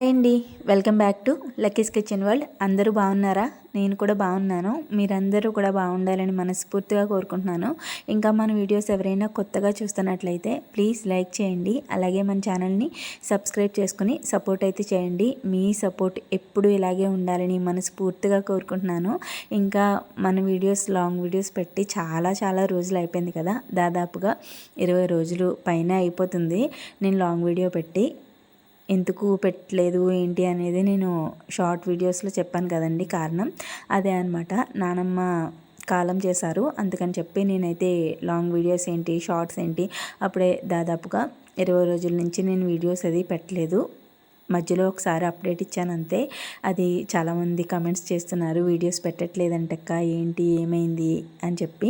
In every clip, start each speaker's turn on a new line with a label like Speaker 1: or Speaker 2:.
Speaker 1: అండి. Welcome back to Lucky's kitchen world. అందరూ బాగున్నారా? నేను కూడా బాగున్నాను. మీరందరూ కూడా బాగుండాలని మనస్ఫూర్తిగా కోరుకుంటున్నాను. ఇంకా మన వీడియోస్ ఎవరైనా కొత్తగా చూస్తున్నట్లయితే ప్లీజ్ లైక్ చేయండి. అలాగే మన ఛానల్ని సబ్స్క్రైబ్ చేసుకుని సపోర్ట్ అయితే చేయండి. మీ సపోర్ట్ ఎప్పుడూ ఇలాగే ఉండాలని మనస్ఫూర్తిగా కోరుకుంటున్నాను. ఇంకా మన వీడియోస్ లాంగ్ వీడియోస్ పెట్టి చాలా చాలా రోజులు అయిపోయింది కదా. దాదాపుగా ఇరవై రోజులు పైన అయిపోతుంది. నేను లాంగ్ వీడియో పెట్టి ఎందుకు పెట్టలేదు ఏంటి అనేది నేను షార్ట్ వీడియోస్లో చెప్పాను కదండి కారణం. అదే అనమాట నానమ్మ కాలం చేశారు. అందుకని చెప్పి నేనైతే లాంగ్ వీడియోస్ ఏంటి షార్ట్స్ ఏంటి అప్పుడే దాదాపుగా ఇరవై రోజుల నుంచి నేను వీడియోస్ అది పెట్టలేదు. మధ్యలో ఒకసారి అప్డేట్ ఇచ్చాను అంతే. అది చాలామంది కమెంట్స్ చేస్తున్నారు వీడియోస్ పెట్టట్లేదంటక్క ఏంటి ఏమైంది అని చెప్పి.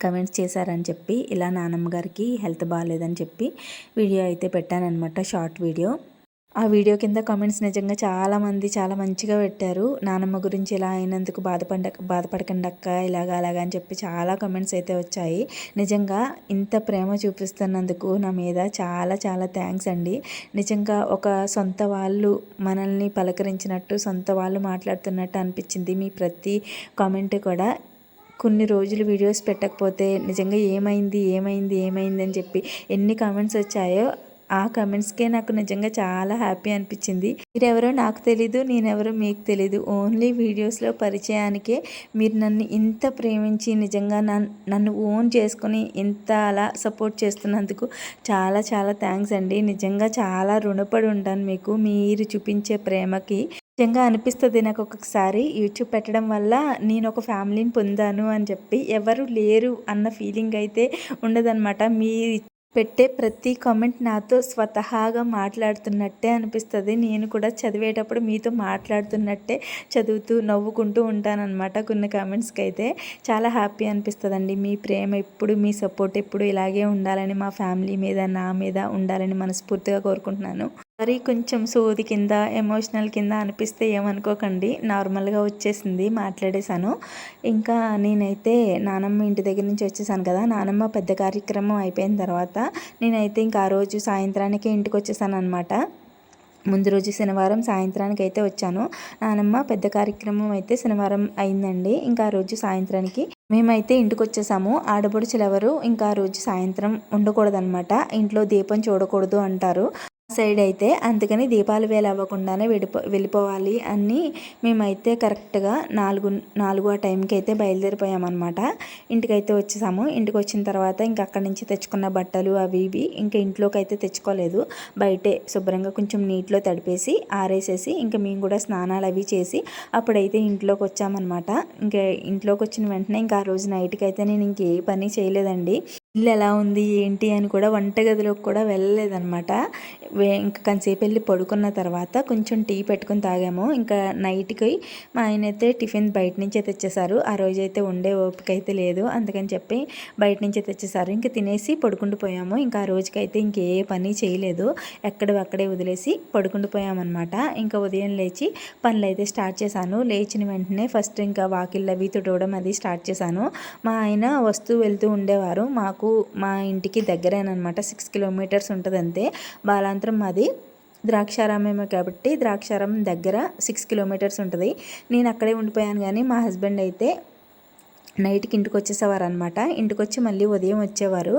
Speaker 1: కమెంట్స్ చేశారని చెప్పి ఇలా నానమ్మ గారికి హెల్త్ బాగాలేదని చెప్పి వీడియో అయితే పెట్టానమాట షార్ట్ వీడియో. ఆ వీడియో కింద కామెంట్స్ నిజంగా చాలామంది చాలా మంచిగా పెట్టారు. నానమ్మ గురించి ఇలా అయినందుకు బాధపడ బాధపడకండి అక్క ఇలాగా అలాగా అని చెప్పి చాలా కమెంట్స్ అయితే వచ్చాయి. నిజంగా ఇంత ప్రేమ చూపిస్తున్నందుకు నా మీద చాలా చాలా థ్యాంక్స్ అండి. నిజంగా ఒక సొంత వాళ్ళు మనల్ని పలకరించినట్టు సొంత వాళ్ళు మాట్లాడుతున్నట్టు అనిపించింది మీ ప్రతి కామెంట్ కూడా. కొన్ని రోజులు వీడియోస్ పెట్టకపోతే నిజంగా ఏమైంది ఏమైంది ఏమైంది అని చెప్పి ఎన్ని కామెంట్స్ వచ్చాయో ఆ కమెంట్స్కే నాకు నిజంగా చాలా హ్యాపీ అనిపించింది. మీరెవరో నాకు తెలీదు నేనెవరో మీకు తెలీదు. ఓన్లీ వీడియోస్లో పరిచయానికే మీరు నన్ను ఇంత ప్రేమించి నిజంగా నన్ను ఓన్ చేసుకొని ఇంత అలా సపోర్ట్ చేస్తున్నందుకు చాలా చాలా థ్యాంక్స్ అండి. నిజంగా చాలా రుణపడి ఉంటాను మీకు. మీరు చూపించే ప్రేమకి నిజంగా అనిపిస్తుంది నాకు ఒక్కొక్కసారి యూట్యూబ్ పెట్టడం వల్ల నేను ఒక ఫ్యామిలీని పొందాను అని చెప్పి ఎవరు లేరు అన్న ఫీలింగ్ అయితే ఉండదన్నమాట. మీ పెట్టే ప్రతి కామెంట్ నాతో స్వతహాగా మాట్లాడుతున్నట్టే అనిపిస్తుంది. నేను కూడా చదివేటప్పుడు మీతో మాట్లాడుతున్నట్టే చదువుతూ నవ్వుకుంటూ ఉంటానన్నమాట కొన్ని కామెంట్స్కి అయితే చాలా హ్యాపీ అనిపిస్తుందండి. మీ ప్రేమ ఎప్పుడు మీ సపోర్ట్ ఎప్పుడు ఇలాగే ఉండాలని మా ఫ్యామిలీ మీద నా మీద ఉండాలని మనస్ఫూర్తిగా కోరుకుంటున్నాను. మరి కొంచెం సోది కింద ఎమోషనల్ కింద అనిపిస్తే ఏమనుకోకండి. నార్మల్గా వచ్చేసింది మాట్లాడేశాను. ఇంకా నేనైతే నానమ్మ ఇంటి దగ్గర నుంచి వచ్చేసాను కదా నానమ్మ పెద్ద కార్యక్రమం అయిపోయిన తర్వాత నేనైతే ఇంకా ఆ రోజు సాయంత్రానికి ఇంటికి వచ్చేసాను అనమాట ముందు రోజు శనివారం సాయంత్రానికి అయితే వచ్చాను. నానమ్మ పెద్ద కార్యక్రమం అయితే శనివారం అయిందండి. ఇంకా ఆ రోజు సాయంత్రానికి మేమైతే ఇంటికి వచ్చేసాము. ఆడపడుచులు ఎవరు ఇంకా ఆ రోజు సాయంత్రం ఉండకూడదనమాట ఇంట్లో దీపం చూడకూడదు అంటారు. సైడ్ అయితే అందుకని దీపాలు వేలు అవ్వకుండానే వెళ్ళిపో వెళ్ళిపోవాలి అని మేమైతే కరెక్ట్గా నాలుగు నాలుగు ఆ టైంకి అయితే బయలుదేరిపోయామన్నమాట. ఇంటికైతే వచ్చేసాము. ఇంటికి వచ్చిన తర్వాత ఇంక అక్కడి నుంచి తెచ్చుకున్న బట్టలు అవి ఇవి ఇంకా ఇంట్లోకి అయితే తెచ్చుకోలేదు. బయటే శుభ్రంగా కొంచెం నీటిలో తడిపేసి ఆరేసేసి ఇంకా మేము కూడా స్నానాలు అవి చేసి అప్పుడైతే ఇంట్లోకి వచ్చామన్నమాట ఇంకా ఇంట్లోకి వచ్చిన వెంటనే ఇంకా ఆ రోజు నైట్కి అయితే నేను ఇంకే పని చేయలేదండి. ఇల్లు ఎలా ఉంది ఏంటి అని కూడా వంటగదిలోకి కూడా వెళ్ళలేదనమాట ఇంకా కొంతసేపు వెళ్ళి పడుకున్న తర్వాత కొంచెం టీ పెట్టుకుని తాగాము. ఇంకా నైట్కి మా ఆయన అయితే టిఫిన్ బయట నుంచే తెచ్చేసారు ఆ రోజు అయితే ఉండే ఓపిక అయితే లేదు. అందుకని చెప్పి బయట నుంచే తెచ్చేసారు ఇంకా తినేసి పడుకుంటూ పోయాము. ఇంకా ఆ రోజుకైతే ఇంకే పని చేయలేదు. ఎక్కడ అక్కడే వదిలేసి పడుకుంటూ పోయామన్నమాట. ఇంకా ఉదయం లేచి పనులు అయితే స్టార్ట్ చేశాను. లేచిన వెంటనే ఫస్ట్ ఇంకా వాకిళ్ళు అవి తుడవడం అది స్టార్ట్ చేశాను. మా ఆయన వస్తూ వెళ్తూ ఉండేవారు. మాకు నాకు మా ఇంటికి దగ్గరేనమాట సిక్స్ కిలోమీటర్స్ ఉంటుంది అంతే బాలాంతరం మాది ద్రాక్షారామేమో కాబట్టి ద్రాక్షారం దగ్గర సిక్స్ కిలోమీటర్స్ ఉంటుంది. నేను అక్కడే ఉండిపోయాను కానీ మా హస్బెండ్ అయితే నైట్కి ఇంటికి వచ్చేసేవారు అనమాట ఇంటికి వచ్చి మళ్ళీ ఉదయం వచ్చేవారు.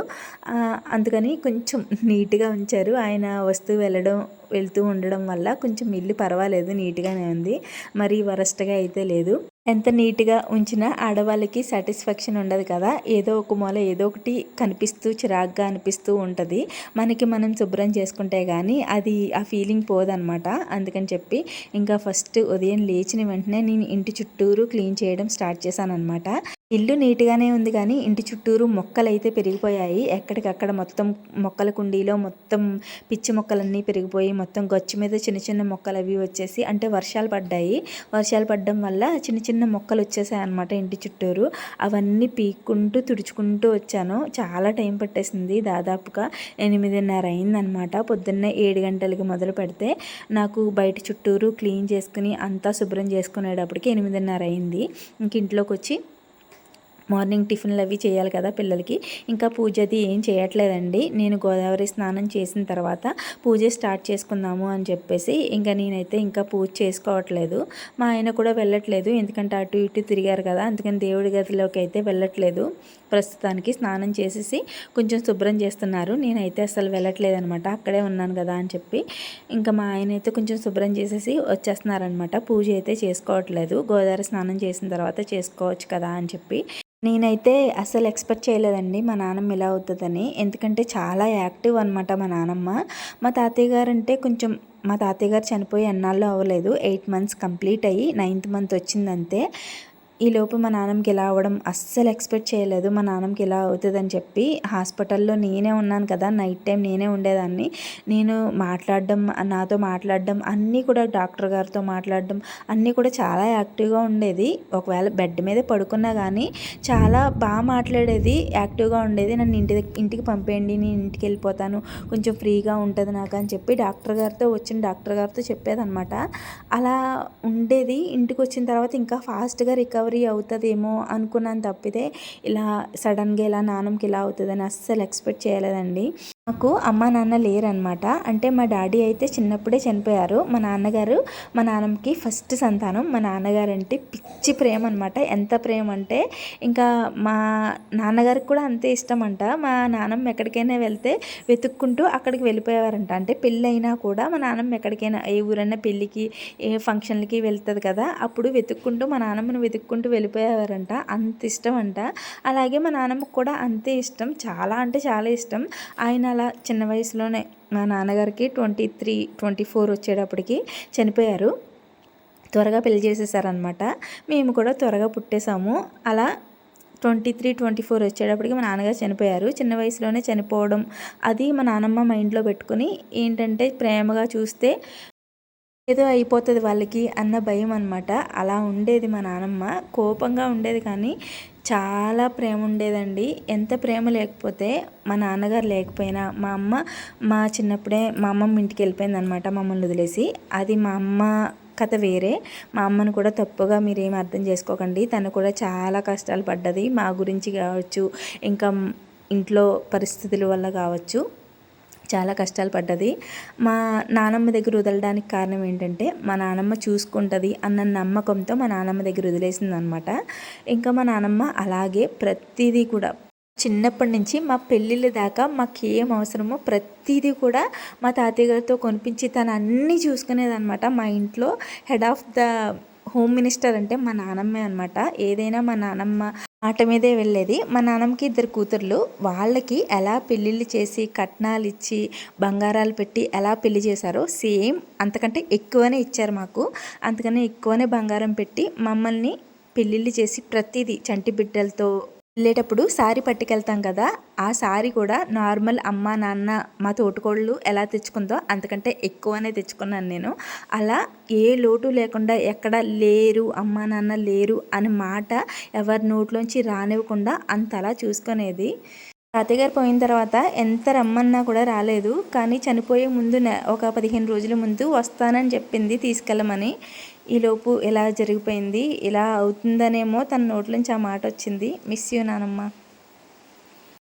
Speaker 1: అందుకని కొంచెం నీట్గా ఉంచారు. ఆయన వస్తూ వెళ్ళడం వెళ్తూ ఉండడం వల్ల కొంచెం ఇల్లు పర్వాలేదు నీట్గానే ఉంది. మరీ వరస్ట్గా అయితే లేదు. ఎంత నీట్గా ఉంచినా ఆడవాళ్ళకి సాటిస్ఫాక్షన్ ఉండదు కదా. ఏదో ఒక మూల ఏదో ఒకటి కనిపిస్తూ చిరాగ్గా అనిపిస్తూ ఉంటుంది. మనకి మనం శుభ్రం చేసుకుంటే కానీ అది ఆ ఫీలింగ్ పోదనమాట. అందుకని చెప్పి ఇంకా ఫస్ట్ ఉదయం లేచిన వెంటనే నేను ఇంటి చుట్టూరు క్లీన్ చేయడం స్టార్ట్ చేశాను అనమాట ఇల్లు నీట్గానే ఉంది కానీ ఇంటి చుట్టూరు మొక్కలు అయితే పెరిగిపోయాయి. ఎక్కడికక్కడ మొత్తం మొక్కల కుండీలో మొత్తం పిచ్చి మొక్కలన్నీ పెరిగిపోయి మొత్తం గచ్చు మీద చిన్న చిన్న మొక్కలు అవి వచ్చేసి అంటే వర్షాలు పడ్డాయి. వర్షాలు పడడం వల్ల చిన్న చిన్న చిన్న మొక్కలు వచ్చేసాయి అనమాట ఇంటి చుట్టూరు. అవన్నీ పీక్కుంటూ తుడుచుకుంటూ వచ్చాను. చాలా టైం పట్టేసింది దాదాపుగా ఎనిమిదిన్నర అయిందనమాట పొద్దున్నే ఏడు గంటలకి మొదలు పెడితే నాకు బయట చుట్టూరు క్లీన్ చేసుకుని అంతా శుభ్రం చేసుకునేటప్పటికి ఎనిమిదిన్నర అయింది. ఇంక ఇంట్లోకి వచ్చి మార్నింగ్ టిఫిన్లు అవి చేయాలి కదా పిల్లలకి. ఇంకా పూజ అది ఏం చేయట్లేదండి. నేను గోదావరి స్నానం చేసిన తర్వాత పూజ స్టార్ట్ చేసుకుందాము అని చెప్పేసి ఇంకా నేనైతే ఇంకా పూజ చేసుకోవట్లేదు. మా ఆయన కూడా వెళ్ళట్లేదు. ఎందుకంటే అటు ఇటు తిరిగారు కదా. అందుకని దేవుడి గదిలోకి అయితే వెళ్ళట్లేదు. ప్రస్తుతానికి స్నానం చేసేసి కొంచెం శుభ్రం చేస్తున్నారు. నేనైతే అసలు వెళ్ళట్లేదు అనమాట అక్కడే ఉన్నాను కదా అని చెప్పి ఇంకా మా ఆయన అయితే కొంచెం శుభ్రం చేసేసి వచ్చేస్తున్నారనమాట. పూజ అయితే చేసుకోవట్లేదు. గోదావరి స్నానం చేసిన తర్వాత చేసుకోవచ్చు కదా అని చెప్పి. నేనైతే అసలు ఎక్స్పెక్ట్ చేయలేదండి మా నాన్నమ్మ ఇలా అవుతుందని. ఎందుకంటే చాలా యాక్టివ్ అనమాట మా నానమ్మ మా తాతయ్య గారు అంటే కొంచెం మా తాతయ్య గారు చనిపోయి ఎన్నాళ్ళు అవ్వలేదు. ఎయిట్ మంత్స్ కంప్లీట్ అయ్యి నైన్త్ మంత్ వచ్చిందంతే. ఈలోపు మా నాన్నకి ఇలా అవ్వడం అస్సలు ఎక్స్పెక్ట్ చేయలేదు. మా నాన్నకి ఇలా అవుతుందని చెప్పి హాస్పిటల్లో నేనే ఉన్నాను కదా నైట్ టైం నేనే ఉండేదాన్ని. నేను మాట్లాడడం నాతో మాట్లాడడం అన్నీ కూడా డాక్టర్ గారితో మాట్లాడడం అన్నీ కూడా చాలా యాక్టివ్గా ఉండేది. ఒకవేళ బెడ్ మీద పడుకున్నా కానీ చాలా బాగా మాట్లాడేది యాక్టివ్గా ఉండేది. నన్ను ఇంటి ఇంటికి పంపేయండి నేను ఇంటికి వెళ్ళిపోతాను కొంచెం ఫ్రీగా ఉంటుంది నాకు అని చెప్పి డాక్టర్ గారితో వచ్చిన డాక్టర్ గారితో చెప్పేదనమాట అలా ఉండేది. ఇంటికి వచ్చిన తర్వాత ఇంకా ఫాస్ట్గా రికవర్ రికవరీ అవుతుందేమో అనుకున్నాను తప్పితే ఇలా సడన్గా ఇలా నాన్నకి ఇలా అవుతుందని అస్సలు ఎక్స్పెక్ట్ చేయలేదండి. నాకు అమ్మ నాన్న లేరనమాట అంటే మా డాడీ అయితే చిన్నప్పుడే చనిపోయారు. మా నాన్నగారు మా నాన్నకి ఫస్ట్ సంతానం. మా నాన్నగారు అంటే పిచ్చి ప్రేమ అనమాట ఎంత ప్రేమ అంటే ఇంకా మా నాన్నగారికి కూడా అంతే ఇష్టం అంట మా నాన్నమ్మ ఎక్కడికైనా వెళ్తే వెతుక్కుంటూ అక్కడికి వెళ్ళిపోయేవారంట. అంటే పెళ్ళైనా కూడా మా నాన్నమ్మ ఎక్కడికైనా ఏ ఊరైనా పెళ్ళికి ఏ ఫంక్షన్లకి వెళ్తుంది కదా అప్పుడు వెతుక్కుంటూ మా నాన్నమ్మను వెతుక్కుంటూ వెళ్ళిపోయేవారంట. అంత ఇష్టం అంట అలాగే మా నాన్నమ్మకు కూడా అంతే ఇష్టం. చాలా అంటే చాలా ఇష్టం. ఆయన అలా చిన్న వయసులోనే మా నాన్నగారికి ట్వంటీ త్రీ ట్వంటీ ఫోర్ వచ్చేటప్పటికి చనిపోయారు. త్వరగా పెళ్ళి చేసేసారనమాట మేము కూడా త్వరగా పుట్టేసాము అలా ట్వంటీ త్రీ ట్వంటీ ఫోర్ వచ్చేటప్పటికి మా నాన్నగారు చనిపోయారు. చిన్న వయసులోనే చనిపోవడం అది మా నాన్నమ్మ మైండ్లో పెట్టుకుని ఏంటంటే ప్రేమగా చూస్తే ఏదో అయిపోతుంది వాళ్ళకి అన్న భయం అనమాట అలా ఉండేది మా నానమ్మ. కోపంగా ఉండేది కానీ చాలా ప్రేమ ఉండేదండి ఎంత ప్రేమ లేకపోతే మా నాన్నగారు లేకపోయినా మా అమ్మ మా చిన్నప్పుడే మా అమ్మమ్మ ఇంటికి వెళ్ళిపోయింది అనమాట మమ్మల్ని వదిలేసి. అది మా అమ్మ కథ వేరే. మా అమ్మను కూడా తప్పుగా మీరేం అర్థం చేసుకోకండి. తను కూడా చాలా కష్టాలు పడ్డది. మా గురించి కావచ్చు ఇంకా ఇంట్లో పరిస్థితుల వల్ల కావచ్చు. చాలా కష్టాలు పడ్డది మా నానమ్మ దగ్గర వదలడానికి కారణం ఏంటంటే మా నానమ్మ చూసుకుంటుంది అన్న నమ్మకంతో మా నానమ్మ దగ్గర వదిలేసింది అనమాట ఇంకా మా నానమ్మ అలాగే ప్రతిదీ కూడా చిన్నప్పటి నుంచి మా పెళ్ళిళ్ళ దాకా మాకు ఏం అవసరమో ప్రతిదీ కూడా మా తాతయ్య గారితో కొనిపించి తను అన్నీ చూసుకునేదనమాట. మా ఇంట్లో head of the home minister అంటే మా నానమ్మే అనమాట. ఏదైనా మా నానమ్మ మాట మీదే వెళ్ళేది. మా నాన్నమ్మకి ఇద్దరు కూతుర్లు. వాళ్ళకి ఎలా పెళ్ళిళ్ళు చేసి కట్నాలు ఇచ్చి బంగారాలు పెట్టి ఎలా పెళ్ళి చేశారో సేమ్ అంతకంటే ఎక్కువనే ఇచ్చారు మాకు. అంతకనే ఎక్కువనే బంగారం పెట్టి మమ్మల్ని పెళ్ళిళ్ళు చేసి ప్రతిదీ చంటి బిడ్డలతో వెళ్ళేటప్పుడు సారీ పట్టుకెళ్తాం కదా ఆ సారీ కూడా నార్మల్ అమ్మ నాన్న మా తోటకోళ్ళు ఎలా తెచ్చుకుందో అంతకంటే ఎక్కువనే తెచ్చుకున్నాను నేను. అలా ఏ లోటు లేకుండా ఎక్కడ లేరు అమ్మ నాన్న లేరు అనే మాట ఎవరి నోట్లోంచి రానివ్వకుండా అంతలా చూసుకునేది. తాతయ్యగారు పోయిన తర్వాత ఎంత రమ్మన్నా కూడా రాలేదు. కానీ చనిపోయే ముందు ఒక పదిహేను రోజుల ముందు వస్తానని చెప్పింది తీసుకెళ్ళమని. ఈలోపు ఎలా జరిగిపోయింది ఇలా అవుతుందనేమో తన నోట్లోంచి ఆ మాట వచ్చింది. మిస్ యూ నానమ్మ.